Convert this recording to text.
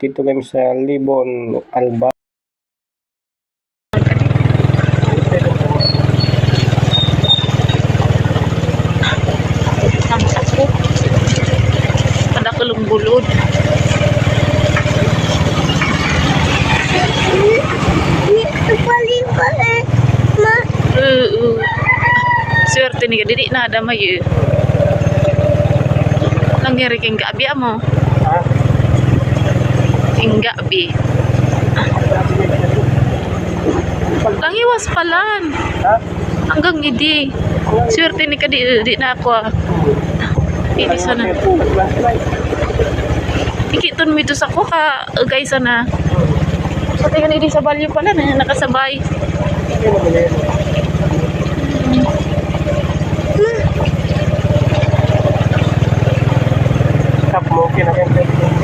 Dito kami sa Libon, Alba. Kada kulong bulod. Swerte ni didi na ada mayu. Langyari kang gabi mo. Ha? Gabi. Langiwas palan. Ha? Hanggang idi. Swerte ni ka di, di na ako. ah. Hindi sana. Ikiton mo ito sa ko ka ugay sana. Sa tingin hindi sa balyo pala na nakasabay. Tap mo, kinakanta.